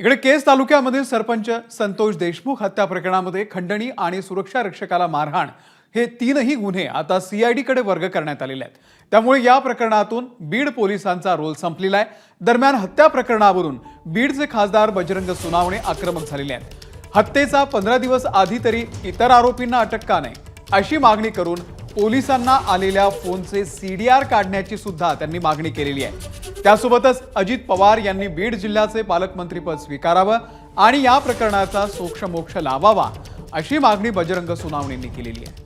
इकडे केस तालुक्यामधील सरपंच संतोष देशमुख हत्या प्रकरणामध्ये खंडणी आणि सुरक्षा रक्षकाला मारहाण हे तीनही गुन्हे आता सीआयडीकडे वर्ग करण्यात आलेले आहेत. त्यामुळे या प्रकरणातून बीड पोलिसांचा रोल संपलेला आहे. दरम्यान हत्या प्रकरणावरून बीडचे खासदार बजरंग सुनावणे आक्रमक झालेले आहेत. हत्येचा पंधरा दिवस आधी तरी इतर आरोपींना अटक का नाही अशी मागणी करून पोलिसांना आलेल्या फोनचे सीडीआर काढण्याची सुद्धा त्यांनी मागणी केलेली आहे. त्यासोबतच अजित पवार यांनी बीड जिल्ह्याचे पालकमंत्रीपद स्वीकारावं आणि या प्रकरणाचा सोक्षमोक्ष लावावा अशी मागणी बजरंग सुनावणींनी केलेली आहे.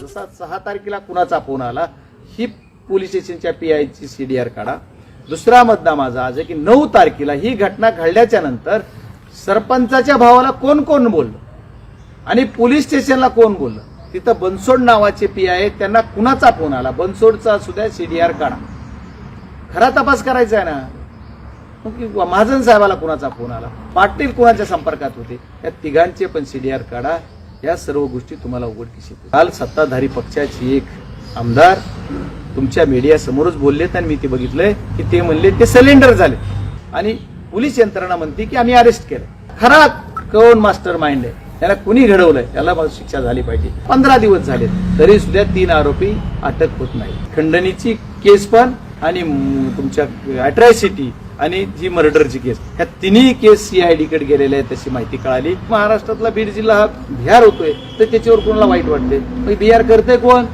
जसा सहा तारखेला कुणाचा फोन आला ही पोलीस स्टेशनच्या पी आयची सीडीआर काढा. दुसरा मुद्दा माझा आज आहे की नऊ तारखेला ही घटना घडल्याच्या नंतर सरपंचाच्या भावाला कोण कोण बोललं? आणि पोलीस स्टेशनला कोण बोललं? तिथं बनसोड नावाचे पी आय त्यांना कुणाचा फोन आला? बनसोडचा असू द्या सीडीआर काढा. खरा तपास करायचा आहे ना? मग की महाजन साहेबाला कुणाचा फोन आला? पाटील कुणाच्या संपर्कात होते? या तिघांचे पण सीडीआर काढा. या सर्व गोष्टी तुम्हाला उघडकीस येतील काल सत्ताधारी पक्षाची एक आमदार तुमच्या मीडिया समोरच बोललेत आणि मी ते बघितलंय की ते म्हणले ते सिलेंडर झाले. आणि पोलीस यंत्रणा म्हणते की आम्ही अरेस्ट केलं खरा कोण मास्टर माइंड आहे? त्याला कुणी घडवलंय? त्याला शिक्षा झाली पाहिजे. पंधरा दिवस झाले तरी सुद्धा तीन आरोपी अटक होत नाही खंडणीची केस पण आणि तुमच्या अट्रॅसिटी आणि जी मर्डरची केस. ह्या तिन्ही केस सीआयडी कडे गेलेल्या आहेत तशी माहिती कळाली. महाराष्ट्रातला बीड जिल्हा हा बिहार होतोय. तर त्याच्यावर कोणाला वाईट वाटते मग बिहार करते कोण?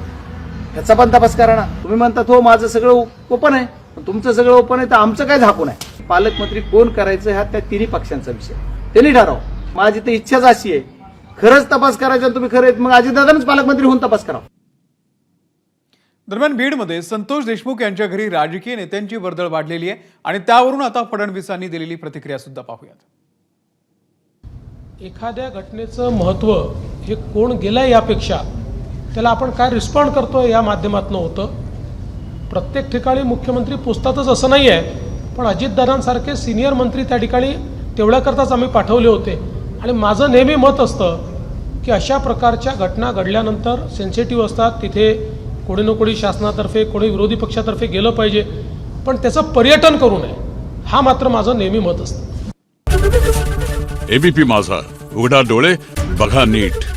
ह्याचा पण तपास करा ना. तुम्ही म्हणतात हो माझं सगळं ओपन आहे. पण तुमचं सगळं ओपन आहे तर आमचं काय झाकून आहे? पालकमंत्री कोण करायचं हा त्या तिन्ही पक्षांचा विषय. त्यांनी ठराव माझी तर इच्छाच अशी आहे. खरंच तपास करायचा तुम्ही खरं मग अजितदादांच पालकमंत्री होऊन तपास करा दरम्यान बीडमध्ये संतोष देशमुख यांच्या घरी राजकीय नेत्यांची वर्दळ वाढलेली आहे आणि त्यावरून आता फडणवीसांनी दिलेली प्रतिक्रिया सुद्धा पाहूयात. एखाद्या घटनेचं महत्त्व हे कोण गेलं यापेक्षा त्याला आपण काय रिस्पॉन्ड करतोय या माध्यमातून होतं? प्रत्येक ठिकाणी मुख्यमंत्री पुसतातच असं नाही आहे पण अजितदादांसारखे सिनियर मंत्री त्या ठिकाणी तेवढ्याकरताच आम्ही पाठवले होते. आणि माझं नेहमी मत असतं की अशा प्रकारच्या घटना घडल्यानंतर सेन्सिटिव्ह असतात. तिथे कोणी ना कोणी शासनातर्फे कोणी विरोधी पक्षातर्फे गेलं पाहिजे. पण त्याचं पर्यटन करू नये हा मात्र माझं नेहमी मत असतं. एबीपी माझा. उघडा डोळे बघा नीट.